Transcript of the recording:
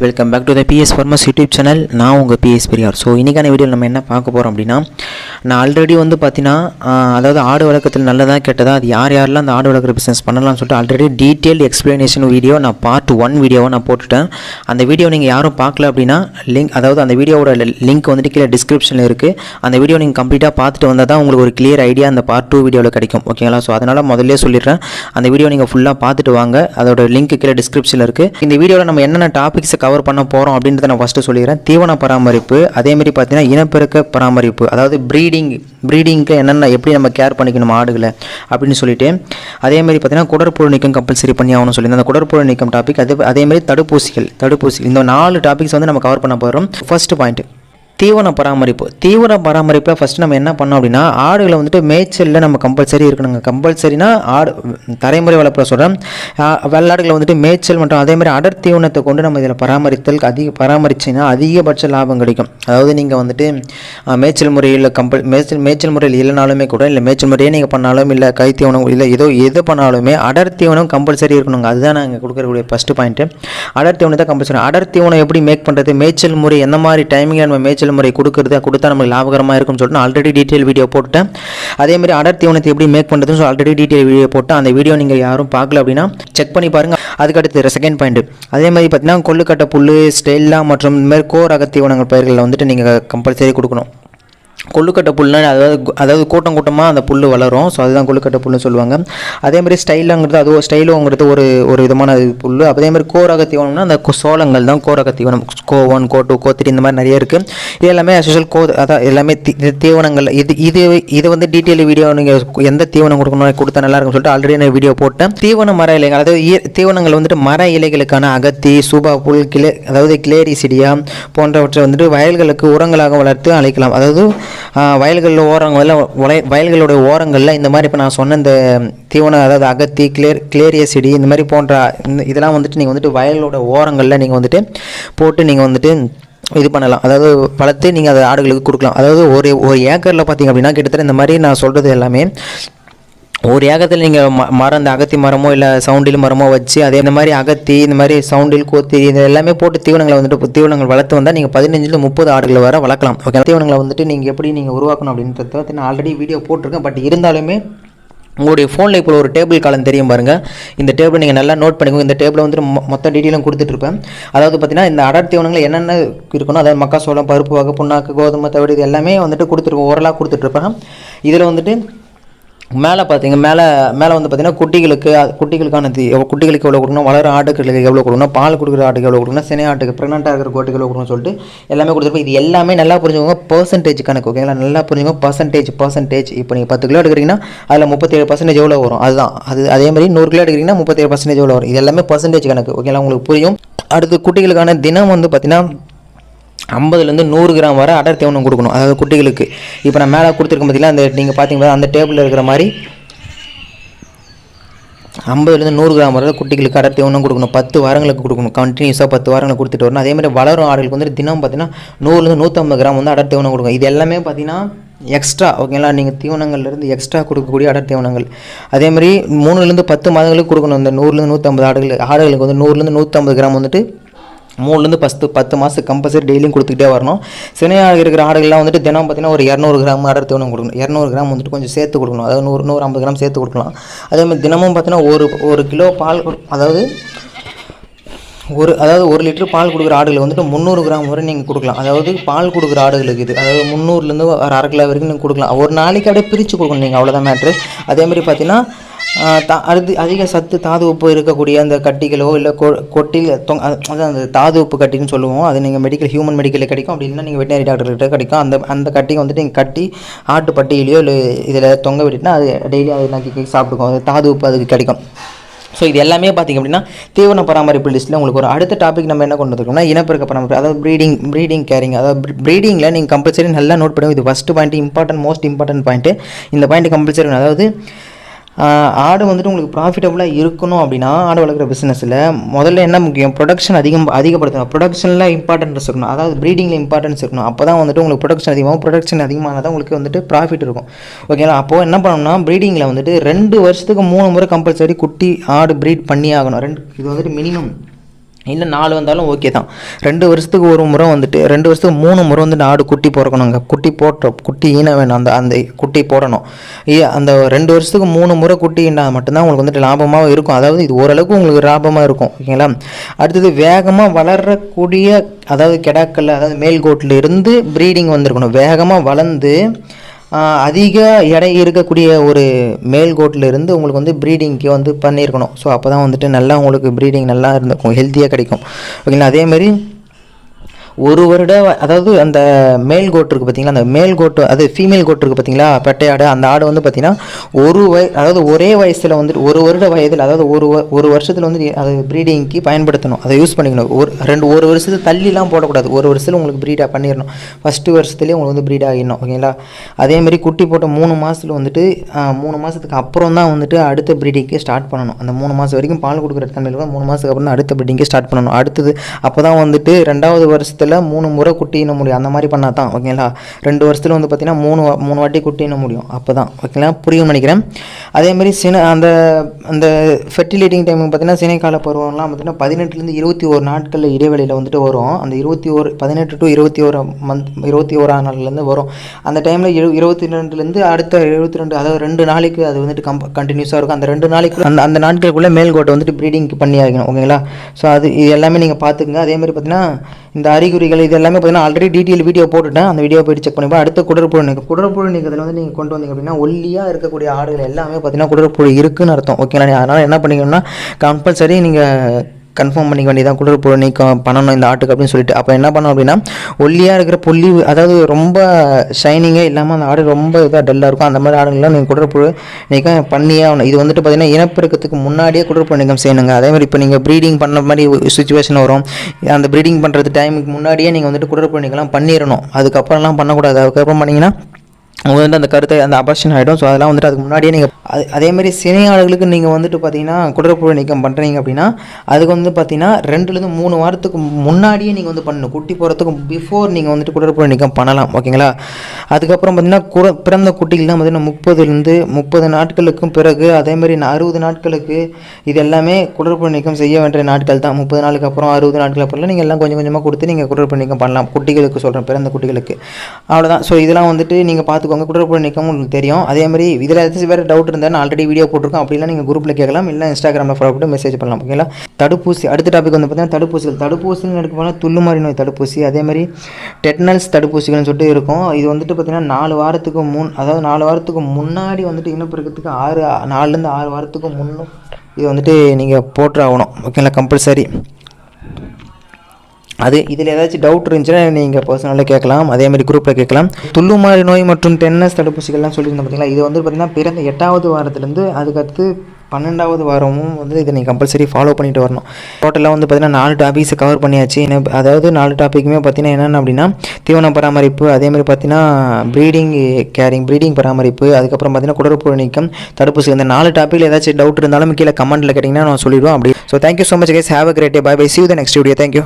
Welcome back to the PS farmers YouTube channel நான் உங்கள் PS Periyar. So இன்றைக்கான video நம்ம என்ன பார்க்க போகிறோம் அப்படின்னா நான் ஆல்ரெடி வந்து பார்த்தீங்கன்னா அதாவது ஆடு வளர்க்கத்தில் நல்லதா கெட்டதா அது யார் யாரெல்லாம் அந்த ஆடு வளர்க்குற பிஸ்னஸ் பண்ணலாம்னு சொல்லிட்டு ஆல்ரெடி டீட்டெயில் எக்ஸ்ப்ளனேஷன் வீடியோ நான் பார்ட் ஒன் வீடியோவை நான் போட்டுட்டேன். அந்த வீடியோ நீங்கள் யாரும் பார்க்கல அப்படின்னா லிங்க் அதாவது அந்த வீடியோவோட லிங்க் வந்துட்டு கீழே டிஸ்கிரிப்ஷனில் இருக்குது அந்த வீடியோ நீங்கள் கம்ப்ளீட்டாக பார்த்துட்டு வந்தால் தான் உங்களுக்கு ஒரு கிளியர் ஐடியா அந்த பார்ட் டூ வீடியோவில் கிடைக்கும். ஓகேங்களா ஸோ அதனால் முதல்ல சொல்லிடுறேன். அந்த வீடியோ நீங்கள் ஃபுல்லாக பார்த்துட்டு வாங்க. அதோட லிங்க் கீழே டிஸ்கிரிப்ஷனில் இருக்குது இந்த வீடியோவில் நம்ம என்னென்ன டாபிக்ஸை கவர் பண்ண போகிறோம் அப்படின்றத நான் ஃபஸ்ட்டு சொல்லிடுறேன். தீவன பராமரிப்பு அதேமாதிரி பார்த்தீங்கன்னா இனப்பெருக்க பராமரிப்பு அதாவது ப்ரீடிங் ப்ரீடிங்க்கு என்னென்ன எப்படி நம்ம கேர் பண்ணிக்கணும் ஆடுகளை அப்படின்னு சொல்லிட்டு அதேமாதிரி பார்த்தீங்கன்னா குடற்புழு நீக்கம் கம்பல்சரி பண்ணி ஆகணும்னு சொல்லி அந்த குடற்புழு நீக்கம் டாபிக் அதே அதேமாதிரி தடுப்பூசிகள் தடுப்பூசி இந்த நாலு டாபிக்ஸ் வந்து நம்ம கவர் பண்ண போகிறோம் ஃபர்ஸ்ட் பாயிண்ட் தீவன பராமரிப்பு. தீவன பராமரிப்பில் ஃபஸ்ட்டு நம்ம என்ன பண்ணோம் அப்படின்னா ஆடுகளை வந்துட்டு மேய்ச்சலில் நம்ம கம்பல்சரி இருக்கணுங்க. கம்பல்சரினா ஆடு தலைமுறை வளர்ப்பில் சொல்கிறேன் வெள்ளாடுகளை வந்துட்டு மேய்ச்சல் மற்றும் அதே மாதிரி அடர் தீவனத்தை கொண்டு நம்ம இதில் பராமரித்தல் அதிக பராமரிச்சின்னா அதிகபட்ச லாபம் கிடைக்கும். அதாவது நீங்கள் வந்துட்டு மேய்ச்சல் முறையில் கம்பல் மேய்ச்சல் மேய்ச்சல் முறையில் இல்லைனாலுமே கூட இல்லை மேய்ச்சல் முறையே நீங்கள் பண்ணாலும் இல்லை கை தீவனம் இல்லை ஏதோ எது பண்ணாலுமே அடர் தீவனம் கம்பல்சரி இருக்கணுங்க. அதுதான் நாங்கள் கொடுக்கக்கூடிய ஃபஸ்ட்டு பாயிண்ட்டு அடர் தீவனத்தை கம்பல்சரி அடர் தீவனம் எப்படி மேக் பண்ணுறது மேய்ச்சல் முறை எந்த மாதிரி டைமிங்கில் நம்ம மேய்ச்சல் முறை கொடுக்குறது கொடுத்தா நமக்கு லாபகரமாக இருக்கும்னு சொல்லிட்டு ஆல்ரெடி டீட்டெயில் வீடியோ போட்டுட்டேன். அதே மாதிரி அடர் தீவனத்தை எப்படி மேக் பண்ணுறதுன்னு சொல்லி ஆல்ரெடி டீட்டெயில் வீடியோ போட்டேன் அந்த வீடியோ நீங்கள் யாரும் பார்க்கல அப்படின்னா செக் பண்ணி பாருங்கள் அதுக்கடுத்து செகண்ட் பாயிண்ட் அதே மாதிரி பார்த்தீங்கன்னா கொள்ளுக்கட்டை புல் ஸ்டெல்லா மற்றும் இந்த மாதிரி கோ ரக தீவனங்கள் பயிர்களில் வந்துட்டு நீங்கள் கம்பல்சரி கொடுக்கணும். கொள்ளுக்கட்டை புல்னா அதாவது அதாவது கூட்டம் கூட்டமாக அந்த புல் வளரும். ஸோ அதுதான் கொள்ளுக்கட்டை புல்லுன்னு சொல்லுவாங்க. அதே மாதிரி ஸ்டைலுங்கிறது அது ஸ்டைலுங்கிறது ஒரு ஒரு விதமான புல் அதே மாதிரி கோரக தீவனம்னா அந்த சோளங்கள் தான் கோரக தீவனம் CO one CO two CO three இந்த மாதிரி நிறைய இருக்குது இது எல்லாமே அசோஷியல் கோ அதான் எல்லாமே இது தீவனங்கள். இது இது இது வந்து டீட்டெயில் வீடியோ நீங்கள் எந்த தீவனம் கொடுக்கணும் கொடுத்தா நல்லா இருக்கும்னு சொல்லிட்டு ஆல்ரெடி நான் வீடியோ போட்டேன். தீவன மர இலைகள் அதாவது தீவனங்கள் வந்துட்டு மர இலைகளுக்கான அகத்தி சூபா புல் கிளே அதாவது கிளேரி சிடியா போன்றவற்றை வந்துட்டு வயல்களுக்கு உரங்களாக வளர்த்து அழைக்கலாம். அதாவது வயல்களில் ஓரங்களில் வய வயல்களுடைய ஓரங்களில் இந்த மாதிரி இப்போ நான் சொன்ன இந்த தீவனம் அதாவது அகத்தி க்ளேர் கிளேரிய செடி இந்த மாதிரி போன்ற இந்த இதெல்லாம் வந்துட்டு நீங்கள் வந்துட்டு வயலோட ஓரங்களில் நீங்கள் வந்துட்டு போட்டு நீங்கள் வந்துட்டு இது பண்ணலாம். அதாவது வளர்த்து நீங்கள் அதை ஆடுகளுக்கு கொடுக்கலாம். அதாவது ஒரு ஒரு ஏக்கரில் பார்த்தீங்க அப்படின்னா கிட்டத்தட்ட இந்த மாதிரி நான் சொல்கிறது எல்லாமே ஒரு ஏகத்தில் நீங்கள் ம மரம் இந்த அகத்தி மரமோ இல்லை சவுண்டில் மரமோ வச்சு அதே இந்த மாதிரி அகத்தி இந்த மாதிரி சவுண்டில் கோத்தி இது எல்லாமே போட்டு தீவனங்களை வந்துட்டு தீவனங்கள் வளர்த்து வந்தால் நீங்கள் பதினஞ்சுலேருந்து முப்பது ஆடுகளை வர வளர்க்கலாம். ஓகே தீவனங்களை வந்துட்டு நீங்கள் எப்படி நீங்கள் உருவாக்கணும் அப்படின்றத நான் ஆல்ரெடி வீடியோ போட்டிருக்கேன். பட் இருந்தாலுமே உங்களுடைய ஃபோனில் இப்போ ஒரு டேபிள் காலம் தெரியும் பாருங்கள் இந்த டேபிள் நீங்கள் நல்லா நோட் பண்ணிக்கோங்க. இந்த டேபிளில் வந்துட்டு மொ- மொத்த டீட்டெயிலும் கொடுத்துட்ருப்பேன் அதாவது பார்த்தீங்கன்னா இந்த அடர் தீவனங்கள் என்னென்ன இருக்கணும் அதாவது மக்காசோளம் பருப்பு வகை புண்ணாக்கு கோதுமை தவிடு இது எல்லாமே வந்துட்டு கொடுத்துருப்போம் ஓரலாக கொடுத்துட்ருப்பேன் இதில் வந்துட்டு மேலே பார்த்தீங்க மேலே மேலே வந்து பார்த்தீங்கன்னா குட்டிகளுக்கு அது- குட்டிகளுக்கான தி- எவ்வளோ- குட்டிகளுக்கு எவ்வளோ கொடுக்கணும் வளர ஆட்டுகளுக்கு எவ்வளோ கொடுக்கணும் பால் கொடுக்குற ஆட்டுக்கு எவ்வளோ கொடுக்கணும் சினை ஆட்டுக்கு ப்ரெக்னெண்ட்டாக இருக்கிற கோட்டுக்கு எவ்வளோ கொடுக்கணும்னு சொல்லிட்டு எல்லாமே கொடுத்துருப்போம் இது எல்லாமே நல்லா புரிஞ்சுக்கோங்க பர்சன்டேஜ் கணக்கு ஓகேங்களா நல்லா புரிஞ்சுக்கோங்க பர்சன்டேஜ் பர்சன்டேஜ் இப்போ நீங்கள் பத்து கிலோ எடுக்கிறீங்கன்னா அதில் முப்பத்தேழு பர்சன்டேஜ் எவ்வளோ வரும்? அதுதான். அது அதே மாதிரி நூறு கிலோ எடுக்கிறீங்கன்னா முப்பத்தேழு பர்சன்டேஜ் எவ்வளோ வரும்? இது எல்லாமே பர்சன்டேஜ் கணக்கு ஓகேங்களா உங்களுக்கு புரியும். அடுத்து குட்டிகளுக்கான தினம் வந்து பார்த்தீங்கன்னா ஐம்பதுலேருந்து நூறு கிராம் வரை அடர் தீவனம் கொடுக்கணும். அதாவது குட்டிகளுக்கு. இப்போ நான் மேலே கொடுத்துருக்க பார்த்தீங்களா? அந்த நீங்கள் பார்த்தீங்கன்னா அந்த டேபிளில் இருக்கிற மாதிரி ஐம்பதுலேருந்து நூறு கிராம் வரை குட்டிகளுக்கு அடர் தீவனம் கொடுக்கணும். பத்து வாரங்களுக்கு கொடுக்கணும். கண்டினியூஸாக பத்து வாரங்களுக்கு கொடுத்துட்டு வரணும். அதே மாதிரி வளரும் ஆடுகளுக்கு வந்து தினம் பார்த்தீங்கன்னா நூறுலேருந்து நூற்றம்பது கிராம் வந்து அடர் தீவனம் கொடுக்கும் இது எல்லாமே பார்த்தீங்கன்னா எக்ஸ்ட்ரா ஓகேங்களா நீங்கள் தீவனங்கள்லேருந்து எக்ஸ்ட்ரா கொடுக்கக்கூடிய அடர் தீவனங்கள் அதேமாதிரி மூணுலேருந்து பத்து மாதங்களுக்கு கொடுக்கணும். இந்த நூறுலேருந்து நூற்றம்பது ஆடுகள் ஆடுகளுக்கு வந்து நூறுலேருந்து நூற்றம்பது கிராம் வந்துட்டு மூணுலேருந்து பத்து பத்து மாதம் கம்பல்சரி டெய்லியும் கொடுத்துக்கிட்டே வரணும். சினையாக இருக்கிற ஆடுகள்லாம் வந்துட்டு தினம் பார்த்தீங்கன்னா ஒரு இரநூறு கிராம் ஆடர் தீவனம் கொடுக்கணும். இரநூறு கிராம் வந்துட்டு கொஞ்சம் சேர்த்து கொடுக்கணும். அதாவது நூறு நூறு ஐம்பது கிராம் சேர்த்து கொடுக்கலாம். அதே மாதிரி தினமும் பார்த்தீங்கன்னா ஒரு ஒரு கிலோ பால் கொடு- அதாவது ஒரு அதாவது ஒரு லிட்டர் பால் கொடுக்குற ஆடுகள் வந்துட்டு முந்நூறு கிராம் வரை நீங்கள் கொடுக்கலாம். அதாவது பால் கொடுக்குற ஆடுகளுக்கு இது. அதாவது முந்நூறுலேருந்து ஒரு அரை கிலோ வரைக்கும் நீங்கள் கொடுக்கலாம். ஒரு நாளைக்கு அப்படியே பிரித்து கொடுக்கணும் நீங்கள் அவ்வளோதான் மேட்ரு அதே மாதிரி பார்த்தீங்கன்னா அடுத்து அதிக சத்து தாது உப்பு இருக்கக்கூடிய அந்த கட்டிகளோ இல்லை கொ கொட்டில் தொங் அதான் அந்த தாது உப்பு கட்டின்னு சொல்லுவோம். அது நீங்கள் மெடிக்கல் ஹியூமன் மெடிக்கலில் கிடைக்கும். அப்படி இல்லைன்னா நீங்கள் வெட்டினரி டாக்டர்கிட்ட கிடைக்கும். அந்த அந்த கட்டியை வந்துட்டு நீங்கள் கட்டி ஆட்டு பட்டியிலையோ இல்லை இதில் தொங்க விட்டுட்டுனா அது டெய்லி அது நக்கி சாப்பிட்டுக்கும். அது தாது உப்பு அதுக்கு கிடைக்கும். ஸோ இது எல்லாமே பார்த்திங்க அப்படின்னா தீவன பராமரிப்பு லிஸ்ட்டில் உங்களுக்கு ஒரு அடுத்த டாபிக் நம்ம என்ன கொண்டு வந்துருக்கோம்னா இனப்பெருக்க பராமரிப்பு. அதாவது ப்ரீடிங் ப்ரீடிங் கேரிங் அதாவது ப்ரீடிங்கில் நீங்கள் கம்பல்சரி நல்லா நோட் பண்ணுவோம் இது first point important most important point இந்த பாயிண்ட் கம்பல்சரி அதாவது ஆடு வந்துட்டு உங்களுக்கு ப்ராஃபிட்டபுளாக இருக்கணும் அப்படின்னா ஆடு வளர்க்குற பிஸ்னஸில் முதல்ல என்ன முக்கியம்? ப்ரொடக்ஷன் அதிகம் அதிகப்படுத்தணும். ப்ரொடக்ஷனில் இம்பார்ட்டன்ஸ் இருக்கணும். அதாவது ப்ரீடிங்கில் இம்பார்ட்டன்ஸ் இருக்கணும். அப்போ தான் வந்துட்டு உங்களுக்கு ப்ரொடக்ஷன் அதிகமாகும். ப்ரொடக்ஷன் அதிகமானால் தான் உங்களுக்கு வந்துட்டு ப்ராஃபிட் இருக்கும். ஓகேங்களா அப்போது என்ன பண்ணணும்னா ப்ரீடிங்கில் வந்துட்டு ரெண்டு வருஷத்துக்கு மூணு முறை கம்பல்சரி குட்டி ஆடு ப்ரீட் பண்ணி ஆகணும். ரெண்டு இது வந்துட்டு மினிமம் இல்லை நாலு வந்தாலும் ஓகே தான். ரெண்டு வருஷத்துக்கு ஒரு முறை வந்துட்டு ரெண்டு வருஷத்துக்கு மூணு முறை வந்துட்டு ஆடு குட்டி பிறக்கணுங்க குட்டி போட்டோம் குட்டி ஈன வேணும். அந்த அந்த குட்டி போடணும். அந்த ரெண்டு வருஷத்துக்கு மூணு முறை குட்டி ஈனா மட்டும்தான் உங்களுக்கு வந்துட்டு லாபமாக இருக்கும். அதாவது இது ஓரளவுக்கு உங்களுக்கு லாபமாக இருக்கும். ஓகேங்களா அடுத்தது வேகமாக வளரக்கூடிய அதாவது கெடாக்கள் அதாவது மேல் கோட்டில் இருந்து ப்ரீடிங் வந்திருக்கணும். வேகமாக வளர்ந்து அதிக எடை இருக்கக்கூடிய ஒரு மேல் கோட்டில் இருந்து உங்களுக்கு வந்து ப்ரீடிங்க்கு வந்து பண்ணியிருக்கணும். ஸோ அப்போ தான் வந்துட்டு நல்லா உங்களுக்கு ப்ரீடிங் நல்லா இருந்திருக்கும் ஹெல்த்தியாக கிடைக்கும். ஓகேங்களா அதேமாதிரி ஒரு வருட அதாவது அந்த மேல் கோட் இருக்குது பார்த்தீங்களா அந்த மேல் கோட்டு அது ஃபீமேல் கோட் இருக்குது பார்த்தீங்களா பெட்டையாடு ஆடு அந்த ஆடு வந்து பார்த்தீங்கன்னா ஒரு வய அதாவது ஒரே வயசில் வந்துட்டு ஒரு வருட வயதில் அதாவது ஒரு ஒரு வருஷத்தில் வந்து அது ப்ரீடிங்க்கு பயன்படுத்தணும். அதை யூஸ் பண்ணிக்கணும். ஒரு ரெண்டு ஒரு வருஷத்துக்கு தள்ளிலாம் போடக்கூடாது. ஒரு வருஷத்தில் உங்களுக்கு ப்ரீடாக பண்ணிடணும். ஃபஸ்ட்டு வருஷத்துலேயே உங்களுக்கு வந்து ப்ரீட் ஆகிடணும் ஓகேங்களா அதேமாதிரி குட்டி போட்ட மூணு மாதத்தில் வந்துட்டு மூணு மாதத்துக்கு அப்புறம் தான் வந்துட்டு அடுத்த ப்ரீடிங்க்கு ஸ்டார்ட் பண்ணணும். அந்த மூணு மாதம் வரைக்கும் பால் கொடுக்குற தன்மையில் கூட மூணு மாதத்துக்கு அப்புறம் அடுத்த ப்ரீடிங்க்கு ஸ்டார்ட் பண்ணணும். அடுத்தது அப்போ தான் வந்துட்டு ரெண்டாவது வருஷத்தில் மூணு முறை குட்டின முடியும். அந்த மாதிரி பண்ணால் தான் ஓகேங்களா ரெண்டு வருஷத்தில் வந்து பார்த்தீங்கன்னா மூணு வா- மூணு வாட்டி குட்டின முடியும். அப்போ தான் ஓகேங்களா புரியும் நினைக்கிறேன். அதேமாதிரி சின அந்த அந்த ஃபெர்டிலேட்டிங் டைம் பார்த்தீங்கன்னா சினைக்கால பருவம்லாம் பார்த்திங்கன்னா பதினெட்டுலேருந்து இருபத்தி ஒரு நாட்களில் இடைவெளியில் வந்துட்டு வரும். அந்த இருபத்தி ஒரு பதினெட்டு டு இருபத்தி ஒரு மந்த் இருபத்தி ஓராம் நாள்லேருந்து வரும். அந்த டைமில் இரு இருபத்தி ரெண்டுலேருந்து அடுத்த இருபத்தி ரெண்டு அதாவது ரெண்டு நாளைக்கு அது வந்துட்டு கம் கண்டினியூஸாக இருக்கும். அந்த ரெண்டு நாளைக்கு அந்த அந்த நாட்களுக்குள்ளே மேல் கோட்டை வந்துட்டு ப்ரீடிங் பண்ணி ஆகணும் ஓகேங்களா ஸோ அது இது எல்லாமே நீங்கள் பார்த்துக்குங்க அதே மாதிரி பார்த்தீங்கன்னா இந்த அறிகுறிகள் இது எல்லாமே பார்த்தீங்கன்னா ஆல்ரெடி டீட்டெயில் வீடியோ போட்டுட்டேன். அந்த வீடியோ போயிட்டு செக் பண்ணிப்பா அடுத்த குடற்புழு நீக்கம் குடற்புழு நீக்கத்தில் வந்து நீங்கள் கொண்டு வந்தீங்க அப்படின்னா ஒல்லியாக இருக்கக்கூடிய ஆடுகள் எல்லாமே பார்த்தீங்கன்னா குடற்புழு இருக்குன்னு அர்த்தம். ஓகேங்களா அதனால் என்ன பண்ணிக்கணும்னா கம்பல்சரி நீங்கள் கன்ஃபார்ம் பண்ணிக்க வேண்டியதான் குடற்புழு நீக்கம் பண்ணணும் இந்த ஆட்டுக்கு அப்படின்னு சொல்லிட்டு. அப்போ என்ன பண்ணணும் அப்படின்னா ஒல்லியாக இருக்கிற புள்ளி அதாவது ரொம்ப ஷைனிங்கே இல்லாமல் அந்த ஆடு ரொம்ப இதாக டல்லாக இருக்கும். அந்த மாதிரி ஆடுங்கள்லாம் நீங்கள் குடற்புழு நீக்கம் பண்ணியே ஆகணும். இது வந்துட்டு பார்த்தீங்கன்னா இனப்பெருக்கத்துக்கு முன்னாடியே குடற்புழு நீக்கம் செய்யணுங்க. அதே மாதிரி இப்போ நீங்கள் ப்ரீடிங் பண்ண மாதிரி சுச்சுவேஷன் வரும். அந்த ப்ரீடிங் பண்ணுறது டைமுக்கு முன்னாடியே நீங்கள் வந்துட்டு குடற்புழு நீக்கம்லாம் பண்ணிடணும் அதுக்கப்புறம்லாம் பண்ணக்கூடாது. அதுக்கப்புறம் பண்ணிங்கன்னா அவங்க வந்து அந்த கருத்தை அந்த அபாஷன் ஆகிடும் ஸோ அதெல்லாம் வந்துட்டு அதுக்கு முன்னாடியே நீங்கள் அது அதேமாதிரி சினையாளர்களுக்கு ஆடுகளுக்கு நீங்கள் வந்துட்டு பார்த்தீங்கன்னா குடற்புழு நீக்கம் பண்ணுறீங்க அப்படின்னா அதுக்கு வந்து பார்த்தீங்கன்னா ரெண்டுலேருந்து மூணு வாரத்துக்கு முன்னாடியே நீங்கள் வந்து பண்ணணும். குட்டி போகிறதுக்கு பிஃபோர் நீங்கள் வந்துட்டு குடற்புழு நீக்கம் பண்ணலாம். ஓகேங்களா? அதுக்கப்புறம் பார்த்தீங்கன்னா குட பிறந்த குட்டிகள்லாம் பார்த்தீங்கன்னா முப்பதுலேருந்து முப்பது நாட்களுக்கும் பிறகு அதேமாதிரி அறுபது நாட்களுக்கு இது எல்லாமே குடற்புழு நீக்கம் செய்ய வேண்டிய நாட்கள் தான். முப்பது நாளுக்கு அப்புறம் அறுபது நாட்கள் அப்புறம் நீங்கள் எல்லாம் கொஞ்சம் கொஞ்சமாக கொடுத்து நீங்கள் குடற்புழு நீக்கம் பண்ணலாம். குட்டிகளுக்கு சொல்கிறேன் பிறந்த குட்டிகளுக்கு. அவ்வளோதான் ஸோ இதெல்லாம் வந்துட்டு நீங்கள் பார்த்துக்கோங்க குடற்புழு நீக்கம் உங்களுக்கு தெரியும். அதே மாதிரி இதில் ஏதாச்சும் வேறு டவுட் இருந்தால் நான் ஆல்ரெடி வீடியோ போட்டிருக்கோம் அப்படிலாம் நீங்கள் குரூப்பில் கேட்கலாம். இல்லை இன்ஸ்டாகிராமில் ஃபாலோ பண்ணி மெசேஜ் பண்ணலாம். ஓகேங்களா தடுப்பூசி அடுத்த டாபிக் வந்து பார்த்தீங்கன்னா தடுப்பூசிகள் தடுப்பூசின்னு எடுக்க போனால் துள்ளுமாறி நோய் தடுப்பூசி. அதே மாதிரி டெட்னல்ஸ் தடுப்பூசிகள்னு சொல்லிட்டு இருக்கும். இது வந்துட்டு பார்த்தீங்கன்னா நாலு வாரத்துக்கு முன் அதாவது நாலு வாரத்துக்கு முன்னாடி வந்துட்டு இனப்பெருக்கத்துக்கு ஆறு நாலுலேருந்து ஆறு வாரத்துக்கு முன்னும் இது வந்துட்டு நீங்கள் போட்டு ஆகணும். ஓகேங்களா கம்பல்சரி அது இதில் ஏதாச்சும் டவுட் இருந்துச்சுன்னா நீங்கள் பர்சனலாக கேட்கலாம். அதே மாதிரி குரூப்பில் கேட்கலாம். துள்ளுமாறி நோய் மற்றும் டென்னஸ் தடுப்பூசிகள்லாம் சொல்லியிருந்தோம் பார்த்தீங்களா? இது வந்து பார்த்திங்கன்னா பிறந்த எட்டாவது வாரத்துலேருந்து அதுக்கடுத்து பன்னெண்டாவது வாரமும் வந்து இதை நீங்கள் கம்பல்சரி ஃபாலோ பண்ணிட்டு வரணும். டோட்டலாக வந்து பார்த்தீங்கன்னா நாலு டாபிக்ஸை கவர் பண்ணியாச்சு. என்ன அதாவது நாலு டாப்பிக்குமே பார்த்தீங்கன்னா என்னென்ன அப்படின்னா தீவன பராமரிப்பு அதே மாதிரி பார்த்தீங்கன்னா ப்ரீடிங் கேரிங் ப்ரீடிங் பராமரிப்பு அதுக்கப்புறம் பார்த்தீங்கன்னா குடற்புழு நீக்கம் தடுப்பூசி. இந்த நாலு டாப்பிக்கில் ஏதாச்சும் டவுட் இருந்தாலும் கீழே கமெண்ட்டில் கேட்டிங்கன்னா நான் சொல்லிடுவோம் அப்படி. So thank you so much guys have a great day bye bye see you the next video thank you